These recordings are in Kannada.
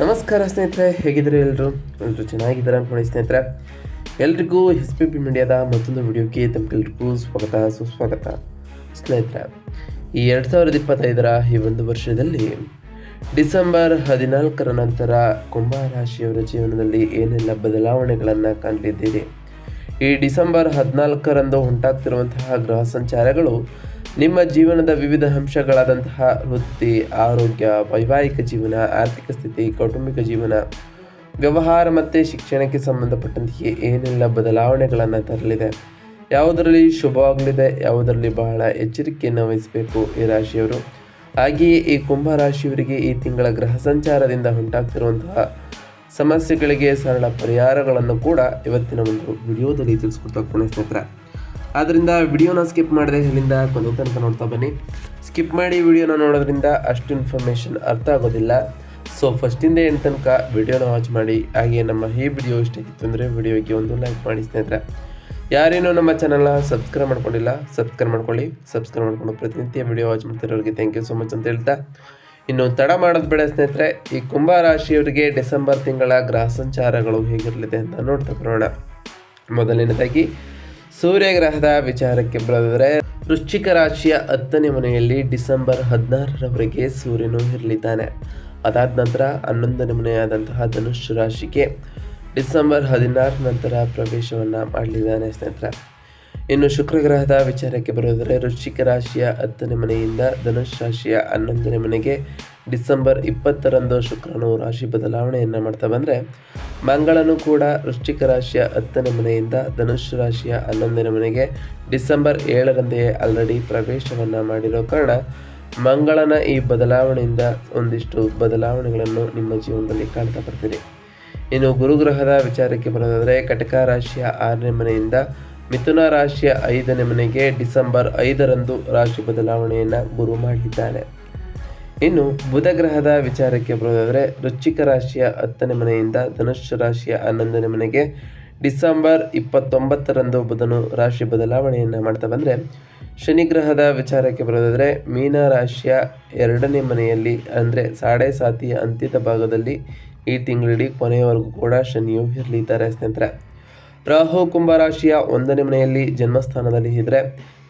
ನಮಸ್ಕಾರ ಸ್ನೇಹಿತರೆ, ಹೇಗಿದ್ದಾರೆ ಎಲ್ಲರೂ? ಎಲ್ಲರೂ ಚೆನ್ನಾಗಿದ್ದಾರೆ ಅನ್ಕೊಂಡು ಸ್ನೇಹಿತರೆ. ಎಲ್ರಿಗೂ ಎಸ್ ಪಿ ಪಿ ಮೀಡಿಯಾದ ಮತ್ತೊಂದು ವಿಡಿಯೋಕ್ಕೆ ತಮಗೆಲ್ರಿಗೂ ಸ್ವಾಗತ, ಸುಸ್ವಾಗತ. ಸ್ನೇಹಿತರೆ, ಈ ಎರಡು ಸಾವಿರದ ಇಪ್ಪತ್ತೈದರ ಈ ಒಂದು ವರ್ಷದಲ್ಲಿ ಡಿಸೆಂಬರ್ ಹದಿನಾಲ್ಕರ ನಂತರ ಕುಂಭ ರಾಶಿಯವರ ಜೀವನದಲ್ಲಿ ಏನೆಲ್ಲ ಬದಲಾವಣೆಗಳನ್ನು ಕಾಣಲಿದ್ದೀರಿ ಈ ಡಿಸೆಂಬರ್ ಹದಿನಾಲ್ಕರಂದು ಉಂಟಾಗ್ತಿರುವಂತಹ ಗ್ರಹ ಸಂಚಾರಗಳು ನಿಮ್ಮ ಜೀವನದ ವಿವಿಧ ಅಂಶಗಳಾದಂತಹ ವೃತ್ತಿ, ಆರೋಗ್ಯ, ವೈವಾಹಿಕ ಜೀವನ, ಆರ್ಥಿಕ ಸ್ಥಿತಿ, ಕೌಟುಂಬಿಕ ಜೀವನ, ವ್ಯವಹಾರ ಮತ್ತು ಶಿಕ್ಷಣಕ್ಕೆ ಸಂಬಂಧಪಟ್ಟಂತೆ ಏನೆಲ್ಲ ಬದಲಾವಣೆಗಳನ್ನು ತರಲಿದೆ? ಯಾವುದರಲ್ಲಿ ಶುಭವಾಗಲಿದೆ ಯಾವುದರಲ್ಲಿ ಬಹಳ ಎಚ್ಚರಿಕೆಯನ್ನು ವಹಿಸಬೇಕು ಈ ರಾಶಿಯವರು? ಹಾಗೆಯೇ ಈ ಕುಂಭ ರಾಶಿಯವರಿಗೆ ಈ ತಿಂಗಳ ಗ್ರಹ ಸಂಚಾರದಿಂದ ಉಂಟಾಗ್ತಿರುವಂತಹ ಸಮಸ್ಯೆಗಳಿಗೆ ಸರಳ ಪರಿಹಾರಗಳನ್ನು ಕೂಡ ಇವತ್ತಿನ ಒಂದು ವಿಡಿಯೋದಲ್ಲಿ ತಿಳಿಸ್ಕೊಡ್ತಾ ಸ್ನೇಹಿತರೆ ಆದ್ದರಿಂದ ವಿಡಿಯೋನ ಸ್ಕಿಪ್ ಮಾಡಿದೆ ಇಲ್ಲಿಂದ ಕೊನೆ ತನಕ ನೋಡ್ತಾ ಬನ್ನಿ. ಸ್ಕಿಪ್ ಮಾಡಿ ವಿಡಿಯೋನ ನೋಡೋದ್ರಿಂದ ಅಷ್ಟು ಇನ್ಫಾರ್ಮೇಷನ್ ಅರ್ಥ ಆಗೋದಿಲ್ಲ. ಸೊ ಫಸ್ಟಿಂದ ಎಂಟು ತನಕ ವಿಡಿಯೋನ ವಾಚ್ ಮಾಡಿ. ಹಾಗೆ ನಮ್ಮ ಈ ವಿಡಿಯೋ ಇಷ್ಟಾಗಿತ್ತು ಅಂದರೆ ವಿಡಿಯೋಗೆ ಒಂದು ಲೈಕ್ ಮಾಡಿ ಸ್ನೇಹಿತರೆ. ಯಾರೇನೋ ನಮ್ಮ ಚಾನಲ್ನ ಸಬ್ಸ್ಕ್ರೈಬ್ ಮಾಡ್ಕೊಂಡಿಲ್ಲ ಸಬ್ಸ್ಕ್ರೈಬ್ ಮಾಡ್ಕೊಳ್ಳಿ. ಸಬ್ಸ್ಕ್ರೈಬ್ ಮಾಡ್ಕೊಂಡು ಪ್ರತಿನಿತ್ಯ ವಿಡಿಯೋ ವಾಚ್ ಮಾಡ್ತಿರೋರಿಗೆ ಥ್ಯಾಂಕ್ ಯು ಸೊ ಮಚ್ ಅಂತ ಹೇಳ್ತಾ. ಇನ್ನು ತಡ ಮಾಡೋದು ಬೇಡ ಸ್ನೇಹಿತರೆ. ಈ ಕುಂಭ ರಾಶಿಯವರಿಗೆ ಡಿಸೆಂಬರ್ ತಿಂಗಳ ಗ್ರಹ ಸಂಚಾರಗಳು ಹೇಗಿರಲಿದೆ ಅಂತ ನೋಡ್ತಾ ಬರೋಣ. ಮೊದಲನೇದಾಗಿ ಸೂರ್ಯಗ್ರಹದ ವಿಚಾರಕ್ಕೆ ಬರೆದರೆ ವೃಶ್ಚಿಕ ರಾಶಿಯ ಹತ್ತನೇ ಮನೆಯಲ್ಲಿ ಡಿಸೆಂಬರ್ ಹದಿನಾರರವರೆಗೆ ಸೂರ್ಯನು ಇರಲಿದ್ದಾನೆ. ಅದಾದ ನಂತರ ಹನ್ನೊಂದನೇ ಮನೆಯಾದಂತಹ ಧನುಷ್ ರಾಶಿಗೆ ಡಿಸೆಂಬರ್ ಹದಿನಾರ ನಂತರ ಪ್ರವೇಶವನ್ನು ಮಾಡಲಿದ್ದಾನೆ ಸ್ನೇಹಿತರೆ. ಇನ್ನು ಶುಕ್ರ ಗ್ರಹದ ವಿಚಾರಕ್ಕೆ ಬರೋದರೆ ವೃಶ್ಚಿಕ ರಾಶಿಯ ಹತ್ತನೇ ಮನೆಯಿಂದ ಧನುಷ್ ರಾಶಿಯ ಹನ್ನೊಂದನೇ ಮನೆಗೆ ಡಿಸೆಂಬರ್ ಇಪ್ಪತ್ತರಂದು ಶುಕ್ರನು ರಾಶಿ ಬದಲಾವಣೆಯನ್ನು ಮಾಡ್ತಾ ಬಂದರೆ, ಮಂಗಳನು ಕೂಡ ವೃಶ್ಚಿಕ ರಾಶಿಯ ಹತ್ತನೇ ಮನೆಯಿಂದ ಧನುಷ್ಯ ರಾಶಿಯ ಹನ್ನೊಂದನೇ ಮನೆಗೆ ಡಿಸೆಂಬರ್ ಏಳರಂದೆಯೇ ಆಲ್ರೆಡಿ ಪ್ರವೇಶವನ್ನು ಮಾಡಿರೋ ಕಾರಣ, ಮಂಗಳನ ಈ ಬದಲಾವಣೆಯಿಂದ ಒಂದಿಷ್ಟು ಬದಲಾವಣೆಗಳನ್ನು ನಿಮ್ಮ ಜೀವನದಲ್ಲಿ ಕಾಣ್ತಾ ಬರ್ತೀರಿ ಇನ್ನು ಗುರುಗ್ರಹದ ವಿಚಾರಕ್ಕೆ ಬರೋದಾದರೆ, ಕಟಕ ರಾಶಿಯ ಆರನೇ ಮನೆಯಿಂದ ಮಿಥುನ ರಾಶಿಯ ಐದನೇ ಮನೆಗೆ ಡಿಸೆಂಬರ್ ಐದರಂದು ರಾಶಿ ಬದಲಾವಣೆಯನ್ನು ಗುರು ಮಾಡಲಿದ್ದಾನೆ ಇನ್ನು ಬುಧ ಗ್ರಹದ ವಿಚಾರಕ್ಕೆ ಬರೋದಾದರೆ ವೃಶ್ಚಿಕ ರಾಶಿಯ ಹತ್ತನೇ ಮನೆಯಿಂದ ಧನುಷ್ಯ ರಾಶಿಯ ಹನ್ನೊಂದನೇ ಮನೆಗೆ ಡಿಸೆಂಬರ್ ಇಪ್ಪತ್ತೊಂಬತ್ತರಂದು ಬುಧನು ರಾಶಿ ಬದಲಾವಣೆಯನ್ನು ಮಾಡ್ತಾ ಬಂದರೆ ಶನಿ ಗ್ರಹದ ವಿಚಾರಕ್ಕೆ ಬರೋದಾದರೆ ಮೀನ ರಾಶಿಯ ಎರಡನೇ ಮನೆಯಲ್ಲಿ ಅಂದರೆ ಸಾಡೆ ಸಾತಿಯ ಅಂತ್ಯದ ಭಾಗದಲ್ಲಿ ಈ ತಿಂಗಳಿಡೀ ಕೊನೆಯವರೆಗೂ ಕೂಡ ಶನಿಯು ಇರಲಿದ್ದಾರೆ ಸ್ನೇಹಿತರೆ. ರಾಹು ಕುಂಭ ರಾಶಿಯ ಒಂದನೇ ಮನೆಯಲ್ಲಿ ಜನ್ಮಸ್ಥಾನದಲ್ಲಿ ಇದ್ದರೆ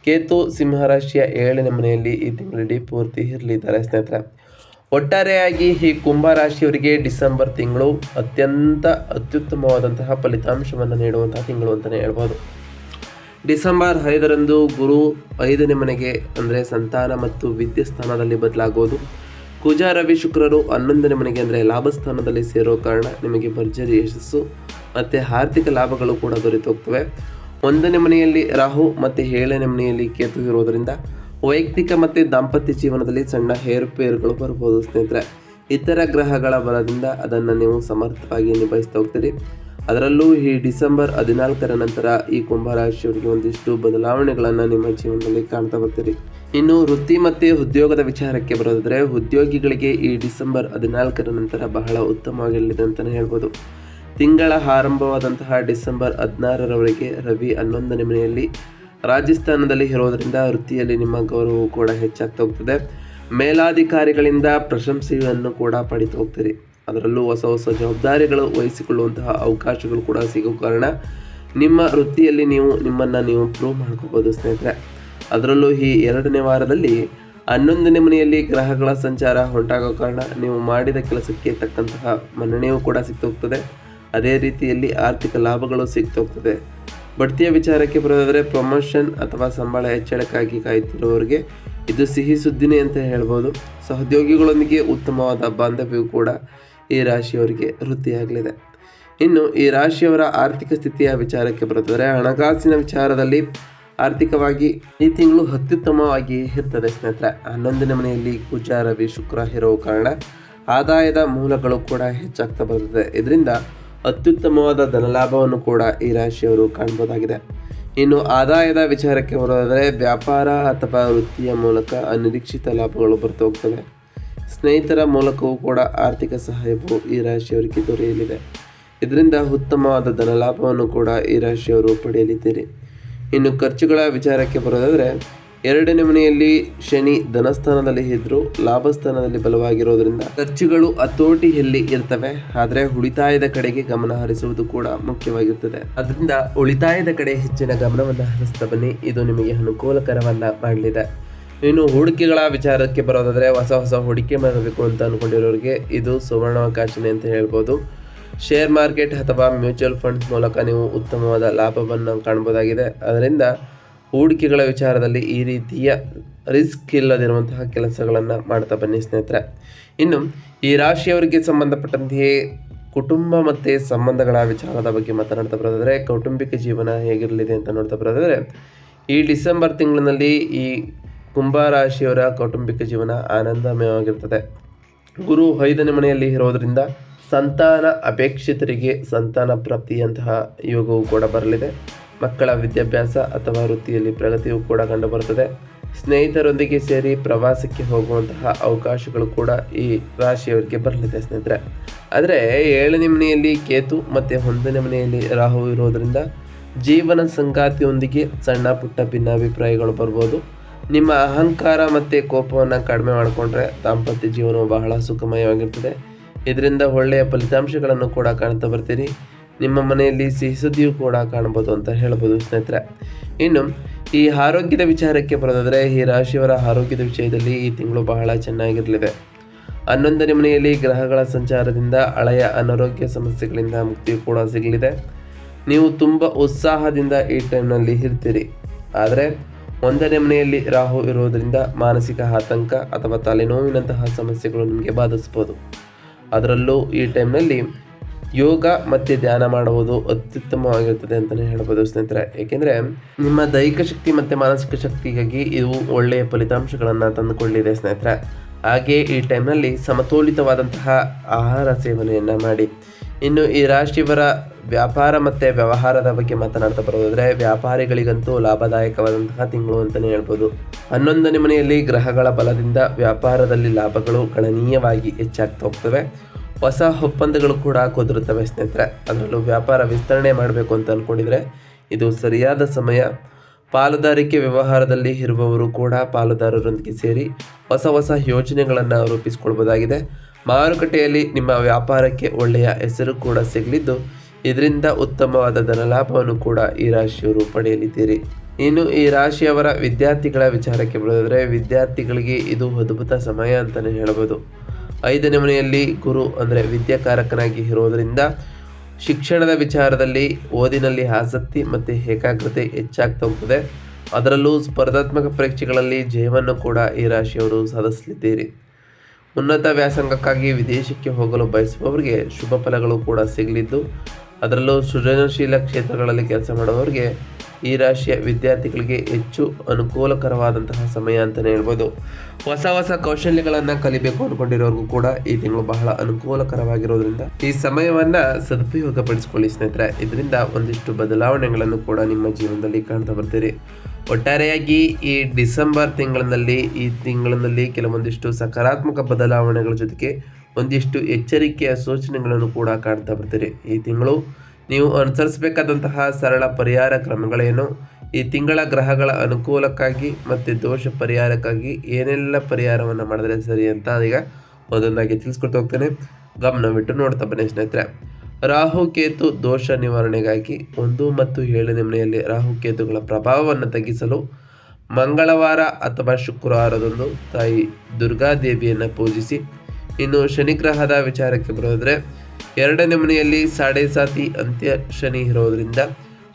ಕೇತು ಸಿಂಹರಾಶಿಯ ಏಳನೇ ಮನೆಯಲ್ಲಿ ಈ ತಿಂಗಳಿಡೀ ಪೂರ್ತಿ ಇರಲಿದ್ದಾರೆ ಸ್ನೇಹಿತರೆ. ಒಟ್ಟಾರೆಯಾಗಿ ಈ ಕುಂಭ ರಾಶಿಯವರಿಗೆ ಡಿಸೆಂಬರ್ ತಿಂಗಳು ಅತ್ಯಂತ ಅತ್ಯುತ್ತಮವಾದಂತಹ ಫಲಿತಾಂಶವನ್ನು ನೀಡುವಂತಹ ತಿಂಗಳು ಅಂತಲೇ ಹೇಳ್ಬೋದು. ಡಿಸೆಂಬರ್ ಐದರಂದು ಗುರು ಐದನೇ ಮನೆಗೆ ಅಂದರೆ ಸಂತಾನ ಮತ್ತು ವಿದ್ಯೆ ಸ್ಥಾನದಲ್ಲಿ ಬದಲಾಗುವುದು ಕುಜ ರವಿ ಶುಕ್ರರು ಹನ್ನೊಂದನೇ ಮನೆಗೆ ಅಂದರೆ ಲಾಭಸ್ಥಾನದಲ್ಲಿ ಸೇರೋ ಕಾರಣ ನಿಮಗೆ ಭರ್ಜರಿ ಯಶಸ್ಸು ಮತ್ತು ಆರ್ಥಿಕ ಲಾಭಗಳು ಕೂಡ ದೊರೆತೋಗ್ತವೆ. ಒಂದನೇ ಮನೆಯಲ್ಲಿ ರಾಹು ಮತ್ತು ಏಳನೇ ಮನೆಯಲ್ಲಿ ಕೇತು ಇರೋದರಿಂದ ವೈಯಕ್ತಿಕ ಮತ್ತು ದಾಂಪತ್ಯ ಜೀವನದಲ್ಲಿ ಸಣ್ಣ ಏರುಪೇರುಗಳು ಬರ್ಬೋದು ಸ್ನೇಹಿತರೆ, ಇತರ ಗ್ರಹಗಳ ಬಲದಿಂದ ಅದನ್ನು ನೀವು ಸಮರ್ಥವಾಗಿ ನಿಭಾಯಿಸ್ತಾ ಹೋಗ್ತೀರಿ. ಅದರಲ್ಲೂ ಈ ಡಿಸೆಂಬರ್ ಹದಿನಾಲ್ಕರ ನಂತರ ಈ ಕುಂಭರಾಶಿಯವರಿಗೆ ಒಂದಿಷ್ಟು ಬದಲಾವಣೆಗಳನ್ನು ನಿಮ್ಮ ಜೀವನದಲ್ಲಿ ಕಾಣ್ತಾ ಬರ್ತೀರಿ. ಇನ್ನು ವೃತ್ತಿ ಮತ್ತು ಉದ್ಯೋಗದ ವಿಚಾರಕ್ಕೆ ಬರೋದಾದರೆ, ಉದ್ಯೋಗಿಗಳಿಗೆ ಈ ಡಿಸೆಂಬರ್ ಹದಿನಾಲ್ಕರ ನಂತರ ಬಹಳ ಉತ್ತಮವಾಗಿರಲಿದೆ ಅಂತಲೇ ಹೇಳ್ಬೋದು. ತಿಂಗಳ ಆರಂಭವಾದಂತಹ ಡಿಸೆಂಬರ್ ಹದಿನಾರರವರೆಗೆ ರವಿ ಹನ್ನೊಂದನೇ ಮನೆಯಲ್ಲಿ ರಾಜಸ್ಥಾನದಲ್ಲಿ ಇರೋದರಿಂದ ವೃತ್ತಿಯಲ್ಲಿ ನಿಮ್ಮ ಗೌರವವು ಕೂಡ ಹೆಚ್ಚಾಗ್ತಾ ಹೋಗ್ತದೆ. ಮೇಲಾಧಿಕಾರಿಗಳಿಂದ ಪ್ರಶಂಸೆಯನ್ನು ಕೂಡ ಪಡಿತಾ ಹೋಗ್ತೀರಿ. ಅದರಲ್ಲೂ ಹೊಸ ಹೊಸ ಜವಾಬ್ದಾರಿಗಳು ವಹಿಸಿಕೊಳ್ಳುವಂತಹ ಅವಕಾಶಗಳು ಕೂಡ ಸಿಗೋ ಕಾರಣ ನಿಮ್ಮ ವೃತ್ತಿಯಲ್ಲಿ ನೀವು ನಿಮ್ಮನ್ನು ನೀವು ಪ್ರೂವ್ ಮಾಡ್ಕೋಬೋದು ಸ್ನೇಹಿತರೆ. ಅದರಲ್ಲೂ ಈ ಎರಡನೇ ವಾರದಲ್ಲಿ ಹನ್ನೊಂದನೇ ಮನೆಯಲ್ಲಿ ಗ್ರಹಗಳ ಸಂಚಾರ ಉಂಟಾಗೋ ಕಾರಣ ನೀವು ಮಾಡಿದ ಕೆಲಸಕ್ಕೆ ತಕ್ಕಂತಹ ಮನ್ನಣೆಯೂ ಕೂಡ ಸಿಗ್ತೋಗ್ತದೆ. ಅದೇ ರೀತಿಯಲ್ಲಿ ಆರ್ಥಿಕ ಲಾಭಗಳು ಸಿಗ್ತೋಗ್ತದೆ. ಬಡ್ತಿಯ ವಿಚಾರಕ್ಕೆ ಬರೋದಾದರೆ ಪ್ರಮೋಷನ್ ಅಥವಾ ಸಂಬಳ ಹೆಚ್ಚಳಕ್ಕಾಗಿ ಕಾಯುತ್ತಿರುವವರಿಗೆ ಇದು ಸಿಹಿ ಸುದ್ದಿನೇ ಅಂತ ಹೇಳ್ಬೋದು. ಸಹೋದ್ಯೋಗಿಗಳೊಂದಿಗೆ ಉತ್ತಮವಾದ ಬಾಂಧವ್ಯವು ಕೂಡ ಈ ರಾಶಿಯವರಿಗೆ ವೃತ್ತಿಯಾಗಲಿದೆ. ಇನ್ನು ಈ ರಾಶಿಯವರ ಆರ್ಥಿಕ ಸ್ಥಿತಿಯ ವಿಚಾರಕ್ಕೆ ಬರುತ್ತದೆ ಹಣಕಾಸಿನ ವಿಚಾರದಲ್ಲಿ ಆರ್ಥಿಕವಾಗಿ ಈ ತಿಂಗಳು ಅತ್ಯುತ್ತಮವಾಗಿ ಇರ್ತದೆ ಸ್ನೇಹಿತರೆ. ಹನ್ನೊಂದನೇ ಮನೆಯಲ್ಲಿ ಕುಜ ರವಿ ಶುಕ್ರ ಇರೋ ಕಾರಣ ಆದಾಯದ ಮೂಲಗಳು ಕೂಡ ಹೆಚ್ಚಾಗ್ತಾ ಬರುತ್ತದೆ. ಇದರಿಂದ ಅತ್ಯುತ್ತಮವಾದ ಧನಲಾಭವನ್ನು ಕೂಡ ಈ ರಾಶಿಯವರು ಕಾಣ್ಬೋದಾಗಿದೆ. ಇನ್ನು ಆದಾಯದ ವಿಚಾರಕ್ಕೆ ಬರೋದಾದರೆ ವ್ಯಾಪಾರ ಅಥವಾ ವೃತ್ತಿಯ ಮೂಲಕ ಅನಿರೀಕ್ಷಿತ ಲಾಭಗಳು ಬರ್ತಾ ಹೋಗ್ತವೆ. ಸ್ನೇಹಿತರ ಮೂಲಕವೂ ಕೂಡ ಆರ್ಥಿಕ ಸಹಾಯವು ಈ ರಾಶಿಯವರಿಗೆ ದೊರೆಯಲಿದೆ. ಇದರಿಂದ ಉತ್ತಮವಾದ ಧನಲಾಭವನ್ನು ಕೂಡ ಈ ರಾಶಿಯವರು ಪಡೆಯಲಿದ್ದೀರಿ. ಇನ್ನು ಖರ್ಚುಗಳ ವಿಚಾರಕ್ಕೆ ಬರೋದಾದರೆ ಎರಡನೇ ಮನೆಯಲ್ಲಿ ಶನಿ ಧನಸ್ಥಾನದಲ್ಲಿ ಇದ್ರು, ಲಾಭಸ್ಥಾನದಲ್ಲಿ ಬಲವಾಗಿರೋದ್ರಿಂದ ಖರ್ಚುಗಳು ಹತೋಟಿಯಲ್ಲಿ ಇರ್ತವೆ. ಆದರೆ ಉಳಿತಾಯದ ಕಡೆಗೆ ಗಮನ ಹರಿಸುವುದು ಕೂಡ ಮುಖ್ಯವಾಗಿರ್ತದೆ. ಅದರಿಂದ ಉಳಿತಾಯದ ಕಡೆ ಹೆಚ್ಚಿನ ಗಮನವನ್ನು ಹರಿಸ್ತಾ ಬನ್ನಿ. ಇದು ನಿಮಗೆ ಅನುಕೂಲಕರವನ್ನ ಮಾಡಲಿದೆ. ಇನ್ನು ಹೂಡಿಕೆಗಳ ವಿಚಾರಕ್ಕೆ ಬರೋದಾದರೆ ಹೊಸ ಹೊಸ ಹೂಡಿಕೆ ಮಾಡಬೇಕು ಅಂತ ಅನ್ಕೊಂಡಿರೋರಿಗೆ ಇದು ಸುವರ್ಣಾವಕಾಶನೇ ಅಂತ ಹೇಳ್ಬೋದು. ಶೇರ್ ಮಾರ್ಕೆಟ್ ಅಥವಾ ಮ್ಯೂಚುವಲ್ ಫಂಡ್ಸ್ ಮೂಲಕ ನೀವು ಉತ್ತಮವಾದ ಲಾಭವನ್ನು ಕಾಣ್ಬೋದಾಗಿದೆ. ಅದರಿಂದ ಹೂಡಿಕೆಗಳ ವಿಚಾರದಲ್ಲಿ ಈ ರೀತಿಯ ರಿಸ್ಕ್ ಇಲ್ಲದಿರುವಂತಹ ಕೆಲಸಗಳನ್ನು ಮಾಡ್ತಾ ಬನ್ನಿ ಸ್ನೇಹಿತರೆ. ಇನ್ನು ಈ ರಾಶಿಯವರಿಗೆ ಸಂಬಂಧಪಟ್ಟಂತೆಯೇ ಕುಟುಂಬ ಮತ್ತು ಸಂಬಂಧಗಳ ವಿಚಾರದ ಬಗ್ಗೆ ಮಾತನಾಡ್ತಾ ಬರೋದಾದರೆ, ಕೌಟುಂಬಿಕ ಜೀವನ ಹೇಗಿರಲಿದೆ ಅಂತ ನೋಡ್ತಾ ಬರೋದಾದರೆ, ಈ ಡಿಸೆಂಬರ್ ತಿಂಗಳಿನಲ್ಲಿ ಈ ಕುಂಭ ರಾಶಿಯವರ ಕೌಟುಂಬಿಕ ಜೀವನ ಆನಂದಮಯವಾಗಿರ್ತದೆ. ಗುರು ಐದನೇ ಮನೆಯಲ್ಲಿ ಇರೋದರಿಂದ ಸಂತಾನ ಅಪೇಕ್ಷಿತರಿಗೆ ಸಂತಾನ ಪ್ರಾಪ್ತಿಯಂತಹ ಯೋಗವು ಕೂಡ ಬರಲಿದೆ. ಮಕ್ಕಳ ವಿದ್ಯಾಭ್ಯಾಸ ಅಥವಾ ವೃತ್ತಿಯಲ್ಲಿ ಪ್ರಗತಿಯು ಕೂಡ ಕಂಡುಬರುತ್ತದೆ. ಸ್ನೇಹಿತರೊಂದಿಗೆ ಸೇರಿ ಪ್ರವಾಸಕ್ಕೆ ಹೋಗುವಂತಹ ಅವಕಾಶಗಳು ಕೂಡ ಈ ರಾಶಿಯವರಿಗೆ ಬರಲಿದೆ ಸ್ನೇಹಿತರೆ. ಆದರೆ ಏಳನೇ ಮನೆಯಲ್ಲಿ ಕೇತು ಮತ್ತು ಒಂದನೇ ಮನೆಯಲ್ಲಿ ರಾಹು ಇರೋದರಿಂದ ಜೀವನ ಸಂಗಾತಿಯೊಂದಿಗೆ ಸಣ್ಣ ಪುಟ್ಟ ಭಿನ್ನಾಭಿಪ್ರಾಯಗಳು ಬರ್ಬೋದು. ನಿಮ್ಮ ಅಹಂಕಾರ ಮತ್ತು ಕೋಪವನ್ನು ಕಡಿಮೆ ಮಾಡಿಕೊಂಡ್ರೆ ದಾಂಪತ್ಯ ಜೀವನವು ಬಹಳ ಸುಖಮಯವಾಗಿರ್ತದೆ. ಇದರಿಂದ ಒಳ್ಳೆಯ ಫಲಿತಾಂಶಗಳನ್ನು ಕೂಡ ಕಾಣ್ತಾ ಬರ್ತೀರಿ. ನಿಮ್ಮ ಮನೆಯಲ್ಲಿ ಸಿಹಿ ಸುದ್ದಿಯೂ ಕೂಡ ಕಾಣಬಹುದು ಅಂತ ಹೇಳ್ಬೋದು ಸ್ನೇಹಿತರೆ. ಇನ್ನು, ಈ ಆರೋಗ್ಯದ ವಿಚಾರಕ್ಕೆ ಬರೋದಾದರೆ ಈ ರಾಶಿಯವರ ಆರೋಗ್ಯದ ವಿಷಯದಲ್ಲಿ ಈ ತಿಂಗಳು ಬಹಳ ಚೆನ್ನಾಗಿರಲಿದೆ. ಹನ್ನೊಂದನೇ ಮನೆಯಲ್ಲಿ ಗ್ರಹಗಳ ಸಂಚಾರದಿಂದ ಹಳೆಯ ಅನಾರೋಗ್ಯ ಸಮಸ್ಯೆಗಳಿಂದ ಮುಕ್ತಿ ಕೂಡ ಸಿಗಲಿದೆ. ನೀವು ತುಂಬ ಉತ್ಸಾಹದಿಂದ ಈ ಟೈಮ್ನಲ್ಲಿ ಇರ್ತೀರಿ. ಆದರೆ, ಒಂದನೇ ಮನೆಯಲ್ಲಿ ರಾಹು ಇರುವುದರಿಂದ ಮಾನಸಿಕ ಆತಂಕ ಅಥವಾ ತಲೆನೋವಿನಂತಹ ಸಮಸ್ಯೆಗಳು ನಿಮಗೆ ಬಾಧಿಸ್ಬೋದು ಅದರಲ್ಲೂ ಈ ಟೈಮ್ನಲ್ಲಿ ಯೋಗ ಮತ್ತು ಧ್ಯಾನ ಮಾಡುವುದು ಅತ್ಯುತ್ತಮವಾಗಿರುತ್ತದೆ ಅಂತಲೇ ಹೇಳ್ಬೋದು ಸ್ನೇಹಿತರೆ. ಏಕೆಂದರೆ ನಿಮ್ಮ ದೈಹಿಕ ಶಕ್ತಿ ಮತ್ತು ಮಾನಸಿಕ ಶಕ್ತಿಗಾಗಿ ಇದು ಒಳ್ಳೆಯ ಫಲಿತಾಂಶಗಳನ್ನು ತಂದುಕೊಂಡಿದೆ ಸ್ನೇಹಿತರೆ. ಹಾಗೆ ಈ ಟೈಮ್ನಲ್ಲಿ ಸಮತೋಲಿತವಾದಂತಹ ಆಹಾರ ಸೇವನೆಯನ್ನು ಮಾಡಿ. ಇನ್ನು ಈ ರಾಶಿಯವರ ವ್ಯಾಪಾರ ಮತ್ತು ವ್ಯವಹಾರದ ಬಗ್ಗೆ ಮಾತನಾಡ್ತಾ ಬರೋದಾದರೆ, ವ್ಯಾಪಾರಿಗಳಿಗಂತೂ ಲಾಭದಾಯಕವಾದಂತಹ ತಿಂಗಳು ಅಂತಲೇ ಹೇಳ್ಬೋದು. ಹನ್ನೊಂದನೇ ಮನೆಯಲ್ಲಿ ಗ್ರಹಗಳ ಬಲದಿಂದ ವ್ಯಾಪಾರದಲ್ಲಿ ಲಾಭಗಳು ಗಣನೀಯವಾಗಿ ಹೆಚ್ಚಾಗ್ತಾ ಹೋಗ್ತವೆ. ಹೊಸ ಒಪ್ಪಂದಗಳು ಕೂಡ ಕುದುರುತ್ತವೆ ಸ್ನೇಹಿತರೆ. ಅದರಲ್ಲೂ ವ್ಯಾಪಾರ ವಿಸ್ತರಣೆ ಮಾಡಬೇಕು ಅಂತ ಅಂದ್ಕೊಂಡಿದ್ರೆ ಇದು ಸರಿಯಾದ ಸಮಯ. ಪಾಲುದಾರಿಕೆ ವ್ಯವಹಾರದಲ್ಲಿ ಇರುವವರು ಕೂಡ ಪಾಲುದಾರರೊಂದಿಗೆ ಸೇರಿ ಹೊಸ ಹೊಸ ಯೋಜನೆಗಳನ್ನು ರೂಪಿಸಿಕೊಳ್ಬೋದಾಗಿದೆ. ಮಾರುಕಟ್ಟೆಯಲ್ಲಿ ನಿಮ್ಮ ವ್ಯಾಪಾರಕ್ಕೆ ಒಳ್ಳೆಯ ಹೆಸರು ಕೂಡ ಸಿಗಲಿದ್ದು, ಇದರಿಂದ ಉತ್ತಮವಾದ ಧನಲಾಭವನ್ನು ಕೂಡ ಈ ರಾಶಿಯವರು ಪಡೆಯಲಿದ್ದೀರಿ. ಇನ್ನು ಈ ರಾಶಿಯವರ ವಿದ್ಯಾರ್ಥಿಗಳ ವಿಚಾರಕ್ಕೆ ಬರೋದಾದರೆ, ವಿದ್ಯಾರ್ಥಿಗಳಿಗೆ ಇದು ಅದ್ಭುತ ಸಮಯ ಅಂತಲೇ ಹೇಳಬಹುದು ಐದನೇ ಮನೆಯಲ್ಲಿ ಗುರು ಅಂದರೆ ವಿದ್ಯಾಕಾರಕನಾಗಿ ಇರೋದರಿಂದ ಶಿಕ್ಷಣದ ವಿಚಾರದಲ್ಲಿ ಓದಿನಲ್ಲಿ ಆಸಕ್ತಿ ಮತ್ತು ಏಕಾಗ್ರತೆ ಹೆಚ್ಚಾಗ್ತಾ ಹೋಗ್ತದೆ. ಅದರಲ್ಲೂ ಸ್ಪರ್ಧಾತ್ಮಕ ಪರೀಕ್ಷೆಗಳಲ್ಲಿ ಜಯವನ್ನು ಕೂಡ ಈ ರಾಶಿಯವರು ಸಾಧಿಸಲಿದ್ದೀರಿ. ಉನ್ನತ ವ್ಯಾಸಂಗಕ್ಕಾಗಿ ವಿದೇಶಕ್ಕೆ ಹೋಗಲು ಬಯಸುವವರಿಗೆ ಶುಭ ಫಲಗಳು ಕೂಡ ಸಿಗಲಿದ್ದು, ಅದರಲ್ಲೂ ಸೃಜನಶೀಲ ಕ್ಷೇತ್ರಗಳಲ್ಲಿ ಕೆಲಸ ಮಾಡುವವರಿಗೆ ಈ ರಾಶಿಯ ವಿದ್ಯಾರ್ಥಿಗಳಿಗೆ ಹೆಚ್ಚು ಅನುಕೂಲಕರವಾದಂತಹ ಸಮಯ ಅಂತಲೇ ಹೇಳ್ಬೋದು. ಹೊಸ ಹೊಸ ಕೌಶಲ್ಯಗಳನ್ನು ಕಲಿಬೇಕು ಅಂದ್ಕೊಂಡಿರೋರ್ಗೂ ಕೂಡ ಈ ತಿಂಗಳು ಬಹಳ ಅನುಕೂಲಕರವಾಗಿರೋದ್ರಿಂದ ಈ ಸಮಯವನ್ನ ಸದುಪಯೋಗಪಡಿಸಿಕೊಳ್ಳಿ ಸ್ನೇಹಿತರೆ. ಇದರಿಂದ ಒಂದಿಷ್ಟು ಬದಲಾವಣೆಗಳನ್ನು ಕೂಡ ನಿಮ್ಮ ಜೀವನದಲ್ಲಿ ಕಾಣ್ತಾ ಬರ್ತೀರಿ. ಒಟ್ಟಾರೆಯಾಗಿ ಈ ಡಿಸೆಂಬರ್ ತಿಂಗಳಿನಲ್ಲಿ, ಈ ತಿಂಗಳಿನಲ್ಲಿ ಕೆಲವೊಂದಿಷ್ಟು ಸಕಾರಾತ್ಮಕ ಬದಲಾವಣೆಗಳ ಜೊತೆಗೆ ಒಂದಿಷ್ಟು ಎಚ್ಚರಿಕೆಯ ಸೂಚನೆಗಳನ್ನು ಕೂಡ ಕಾಣ್ತಾ ಬರ್ತೀರಿ. ಈ ತಿಂಗಳು ನೀವು ಅನುಸರಿಸಬೇಕಾದಂತಹ ಸರಳ ಪರಿಹಾರ ಕ್ರಮಗಳೇನು? ಈ ತಿಂಗಳ ಗ್ರಹಗಳ ಅನುಕೂಲಕ್ಕಾಗಿ ಮತ್ತು ದೋಷ ಪರಿಹಾರಕ್ಕಾಗಿ ಏನೆಲ್ಲ ಪರಿಹಾರವನ್ನು ಮಾಡಿದ್ರೆ ಸರಿ ಅಂತ ಈಗ ಒಂದೊಂದಾಗಿ ತಿಳಿಸ್ಕೊಡ್ತಾ ಹೋಗ್ತೇನೆ. ಗಮನವಿಟ್ಟು ನೋಡ್ತಾ ಬನ್ನಿ ಸ್ನೇಹಿತರೆ. ರಾಹು ಕೇತು ದೋಷ ನಿವಾರಣೆಗಾಗಿ ಒಂದು ಮತ್ತು ಏಳನೇ ಮನೆಯಲ್ಲಿ ರಾಹು ಕೇತುಗಳ ಪ್ರಭಾವವನ್ನು ತಗ್ಗಿಸಲು ಮಂಗಳವಾರ ಅಥವಾ ಶುಕ್ರವಾರದಂದು ತಾಯಿ ದುರ್ಗಾದೇವಿಯನ್ನು ಪೂಜಿಸಿ, ಇನ್ನು ಶನಿಗ್ರಹದ ವಿಚಾರಕ್ಕೆ ಬರೋದ್ರೆ ಎರಡನೇ ಮನೆಯಲ್ಲಿ ಸಾಡೆ ಸಾತಿ ಅಂತ್ಯ ಶನಿ ಇರೋದ್ರಿಂದ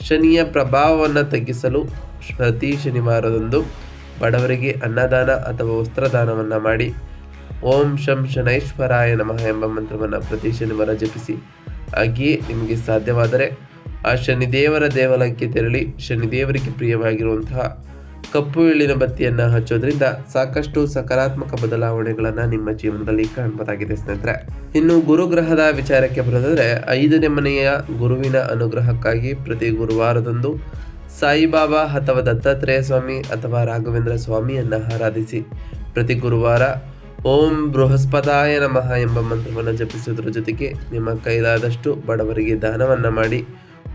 ಶನಿಯ ಪ್ರಭಾವವನ್ನು ತಗ್ಗಿಸಲು ಪ್ರತಿ ಶನಿವಾರದಂದು ಬಡವರಿಗೆ ಅನ್ನದಾನ ಅಥವಾ ವಸ್ತ್ರದಾನವನ್ನು ಮಾಡಿ ಓಂ ಶಂ ಶನೈಶ್ವರಾಯ ನಮಃ ಎಂಬ ಮಂತ್ರವನ್ನು ಪ್ರತಿ ಶನಿವಾರ ಜಪಿಸಿ. ಹಾಗೆಯೇ ನಿಮಗೆ ಸಾಧ್ಯವಾದರೆ ಆ ಶನಿದೇವರ ದೇವಾಲಯಕ್ಕೆ ತೆರಳಿ ಶನಿದೇವರಿಗೆ ಪ್ರಿಯವಾಗಿರುವಂತಹ ಕಪ್ಪು ಎಳ್ಳಿನ ಬತ್ತಿಯನ್ನು ಹಚ್ಚೋದ್ರಿಂದ ಸಾಕಷ್ಟು ಸಕಾರಾತ್ಮಕ ಬದಲಾವಣೆಗಳನ್ನು ನಿಮ್ಮ ಜೀವನದಲ್ಲಿ ಕಾಣಬಹುದಾಗಿದೆ ಸ್ನೇಹಿತರೆ. ಇನ್ನು ಗುರುಗ್ರಹದ ವಿಚಾರಕ್ಕೆ ಬರೋದಾದ್ರೆ, ಐದನೇ ಮನೆಯ ಗುರುವಿನ ಅನುಗ್ರಹಕ್ಕಾಗಿ ಪ್ರತಿ ಗುರುವಾರದಂದು ಸಾಯಿಬಾಬಾ ಅಥವಾ ದತ್ತಾತ್ರೇಯ ಸ್ವಾಮಿ ಅಥವಾ ರಾಘವೇಂದ್ರ ಸ್ವಾಮಿಯನ್ನ ಆರಾಧಿಸಿ, ಪ್ರತಿ ಗುರುವಾರ ಓಂ ಬೃಹಸ್ಪತಾಯ ನಮಃ ಎಂಬ ಮಂತ್ರವನ್ನು ಜಪಿಸುವುದರ ಜೊತೆಗೆ ನಿಮ್ಮ ಕೈಲಾದಷ್ಟು ಬಡವರಿಗೆ ದಾನವನ್ನು ಮಾಡಿ,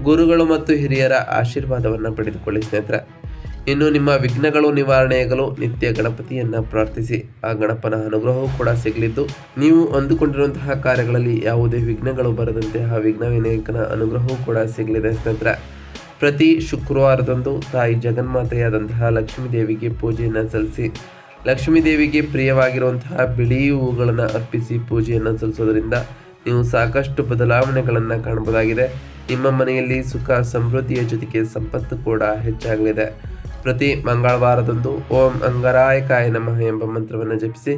ಗುರುಗಳು ಮತ್ತು ಹಿರಿಯರ ಆಶೀರ್ವಾದವನ್ನು ಪಡೆದುಕೊಳ್ಳಿ ಸ್ನೇಹಿತರೆ. ಇನ್ನು ನಿಮ್ಮ ವಿಘ್ನಗಳು ನಿವಾರಣೆಯಾಗಲು ನಿತ್ಯ ಗಣಪತಿಯನ್ನು ಪ್ರಾರ್ಥಿಸಿ, ಆ ಗಣಪನ ಅನುಗ್ರಹವು ಕೂಡ ಸಿಗಲಿದ್ದು, ನೀವು ಅಂದುಕೊಂಡಿರುವಂತಹ ಕಾರ್ಯಗಳಲ್ಲಿ ಯಾವುದೇ ವಿಘ್ನಗಳು ಬರದಂತೆ ಆ ವಿಘ್ನ ವಿನಾಯಕನ ಅನುಗ್ರಹವು ಕೂಡ ಸಿಗಲಿದೆ ನಂತರ ಪ್ರತಿ ಶುಕ್ರವಾರದಂದು ತಾಯಿ ಜಗನ್ಮಾತೆಯಾದಂತಹ ಲಕ್ಷ್ಮೀ ದೇವಿಗೆ ಪೂಜೆಯನ್ನು ಸಲ್ಲಿಸಿ ಲಕ್ಷ್ಮೀ ದೇವಿಗೆ ಪ್ರಿಯವಾಗಿರುವಂತಹ ಬಿಳಿ ಹೂವುಗಳನ್ನು ಅರ್ಪಿಸಿ ಪೂಜೆಯನ್ನು ಸಲ್ಲಿಸೋದರಿಂದ ನೀವು ಸಾಕಷ್ಟು ಬದಲಾವಣೆಗಳನ್ನು ಕಾಣಬಹುದಾಗಿದೆ ನಿಮ್ಮ ಮನೆಯಲ್ಲಿ ಸುಖ, ಸಮೃದ್ಧಿಯ ಜೊತೆಗೆ ಸಂಪತ್ತು ಕೂಡ ಹೆಚ್ಚಾಗಲಿದೆ. ಪ್ರತಿ ಮಂಗಳವಾರದಂದು ಓಂ ಅಂಗರಾಯಕಾಯ ನಮಃ ಎಂಬ ಮಂತ್ರವನ್ನು ಜಪಿಸಿ,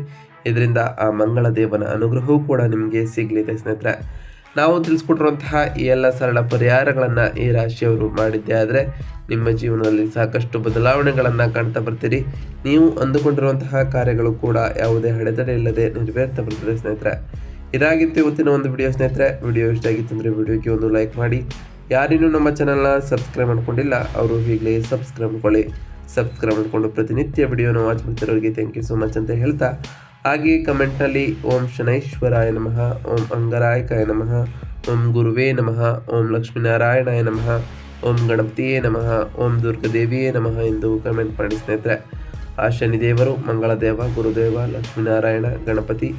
ಇದರಿಂದ ಆ ಮಂಗಳ ದೇವನ ಅನುಗ್ರಹವೂ ಕೂಡ ನಿಮಗೆ ಸಿಗಲಿದೆ ಸ್ನೇಹಿತರೆ. ನಾವು ತಿಳಿಸ್ಕೊಟ್ಟಿರುವಂತಹ ಈ ಎಲ್ಲ ಸರಳ ಪರಿಹಾರಗಳನ್ನು ಈ ರಾಶಿಯವರು ಮಾಡಿದ್ದೇ ಆದರೆ ನಿಮ್ಮ ಜೀವನದಲ್ಲಿ ಸಾಕಷ್ಟು ಬದಲಾವಣೆಗಳನ್ನು ಕಾಣ್ತಾ ಬರ್ತೀರಿ. ನೀವು ಅಂದುಕೊಂಡಿರುವಂತಹ ಕಾರ್ಯಗಳು ಕೂಡ ಯಾವುದೇ ಅಡೆತಡೆ ಇಲ್ಲದೆ ನೆರವೇರ್ತಾ ಬರ್ತದೆ ಸ್ನೇಹಿತರೆ. ಇದಾಗಿತ್ತು ಇವತ್ತಿನ ಒಂದು ವಿಡಿಯೋ ಸ್ನೇಹಿತರೆ. ವಿಡಿಯೋ ಇಷ್ಟ ಆಗಿತ್ತು ಅಂದರೆ ವಿಡಿಯೋಗೆ ಒಂದು ಲೈಕ್ ಮಾಡಿ ಯಾರಿನ್ನೂ ನಮ್ಮ ಚಾನಲ್ನ ಸಬ್ಸ್ಕ್ರೈಬ್ ಮಾಡ್ಕೊಂಡಿಲ್ಲ, ಅವರು ಈಗಲೇ ಸಬ್ಸ್ಕ್ರೈಬ್ ಮಾಡ್ಕೊಳ್ಳಿ. ಸಬ್ಸ್ಕ್ರೈಬ್ ಮಾಡಿಕೊಂಡು ಪ್ರತಿನಿತ್ಯ ವಿಡಿಯೋನ ವಾಚ್ ಮಾಡ್ತಿರೋರಿಗೆ ಥ್ಯಾಂಕ್ ಯು ಸೋ ಮಚ್ ಅಂತ ಹೇಳ್ತಾ. ಹಾಗೆ ಕಮೆಂಟ್ನಲ್ಲಿ ಓಂ ಶನೈಶ್ವರಾಯ ನಮಃ, ಓಂ ಅಂಗರಾಯಕಾಯ ನಮಃ, ಓಂ ಗುರುವೇ ನಮಃ, ಓಂ ಲಕ್ಷ್ಮೀನಾರಾಯಣಾಯ ನಮಃ, ಓಂ ಗಣಪತಿಯೇ ನಮಃ, ಓಂ ದುರ್ಗದೇವಿಯೇ ನಮಃ ಎಂದು ಕಮೆಂಟ್ ಮಾಡಿ ಸ್ನೇಹಿತರೆ. ಆ ಶನಿದೇವರು ಮಂಗಳದೇವ, ಗುರುದೇವ, ಲಕ್ಷ್ಮೀನಾರಾಯಣ, ಗಣಪತಿ.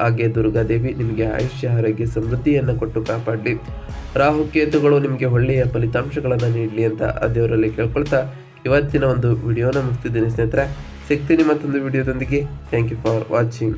ಹಾಗೆ ದುರ್ಗಾದೇವಿ ನಿಮಗೆ ಆಯುಷ್ಯ, ಆರೋಗ್ಯ, ಸಮೃದ್ಧಿಯನ್ನು ಕೊಟ್ಟು ಕಾಪಾಡಲಿ. ರಾಹುಕೇತುಗಳು ನಿಮಗೆ ಒಳ್ಳೆಯ ಫಲಿತಾಂಶಗಳನ್ನು ನೀಡಲಿ ಅಂತ ಆ ದೇವರಲ್ಲಿ ಕೇಳ್ಕೊಳ್ತಾ ಇವತ್ತಿನ ಒಂದು ವಿಡಿಯೋನ ಮುಗಿಸ್ತಿದ್ದೀನಿ ಸ್ನೇಹಿತರೆ. ಸಿಗ್ತೀನಿ ಮತ್ತೊಂದು ವಿಡಿಯೋದೊಂದಿಗೆ. Thank you for watching